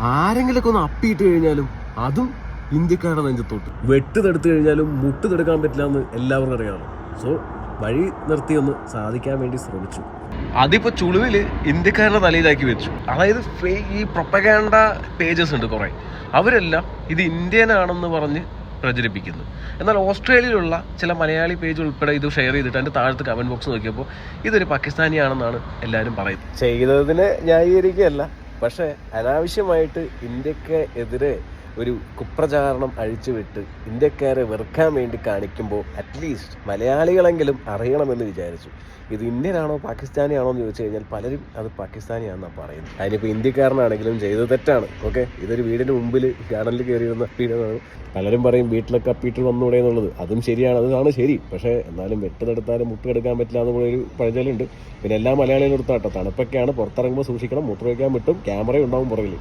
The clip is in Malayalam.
ആരെങ്കിലൊക്കെ ഒന്ന് അപ്പിയിട്ട് കഴിഞ്ഞാലും അതും ഇന്ത്യക്കാരുടെ നെഞ്ചത്തോട്ട്. വെട്ട് തടുത്തു കഴിഞ്ഞാലും മുട്ട് തടുക്കാൻ പറ്റില്ല എന്ന് എല്ലാവർക്കും അറിയാം സോ വഴി നിർത്തിയൊന്ന് സാധിക്കാൻ വേണ്ടി ശ്രമിച്ചു. അതിപ്പോ ചുളിവിൽ ഇന്ത്യക്കാരുടെ തലയിലാക്കി വെച്ചു. അതായത് ഈ പ്രൊപ്പഗാൻഡ പേജസ് ഉണ്ട് കുറെ. അവരെല്ലാം ഇത് ഇന്ത്യനാണെന്ന് പറഞ്ഞ് പ്രചരിപ്പിക്കുന്നു. എന്നാൽ ഓസ്ട്രേലിയയിലുള്ള ചില മലയാളി പേജ് ഉൾപ്പെടെ ഇത് ഷെയർ ചെയ്തിട്ട് അതിന്റെ താഴത്ത് കമന്റ് ബോക്സ് നോക്കിയപ്പോൾ ഇതൊരു പാകിസ്ഥാനിയാണെന്നാണ് എല്ലാവരും പറയുന്നത്. ചെയ്തതിന് ന്യായീകരിക്കുകയല്ല. പക്ഷേ അനാവശ്യമായിട്ട് ഇന്ത്യയ്ക്ക് എതിരെ ഒരു കുപ്രചാരണം അഴിച്ചുവിട്ട് ഇന്ത്യക്കാരെ വെറുക്കാൻ വേണ്ടി കാണിക്കുമ്പോൾ അറ്റ്ലീസ്റ്റ് മലയാളികളെങ്കിലും അറിയണമെന്ന് വിചാരിച്ചു. ഇത് ഇന്ത്യനാണോ പാകിസ്ഥാനിയാണോ എന്ന് ചോദിച്ചു കഴിഞ്ഞാൽ പലരും അത് പാകിസ്ഥാനിയാണെന്നാണ് പറയുന്നത്. അതിനിപ്പോൾ ഇന്ത്യക്കാരനാണെങ്കിലും ചെയ്തത് തെറ്റാണ്. ഓക്കെ ഇതൊരു വീടിന് മുമ്പിൽ ഗാർഡനിൽ കയറിയിരുന്ന വീടാണ്. പലരും പറയും വീട്ടിലൊക്കെ അപ്പീട്ടിൽ വന്നൂടെ എന്നുള്ളത്. അതും ശരിയാണ്. അതാണ് ശരി. പക്ഷേ എന്നാലും വെട്ട് മുട്ടെടുക്കാൻ മുട്ട് പറ്റില്ല എന്നുള്ള ഒരു പഴഞ്ചലുണ്ട് പിന്നെ എല്ലാ മലയാളികളും എടുത്താട്ടോ. തണുപ്പൊക്കെയാണ് പുറത്തിറങ്ങുമ്പോൾ സൂക്ഷിക്കണം. മുട്ട വയ്ക്കാൻ വിട്ടും. ക്യാമറ ഉണ്ടാവും പുറകിൽ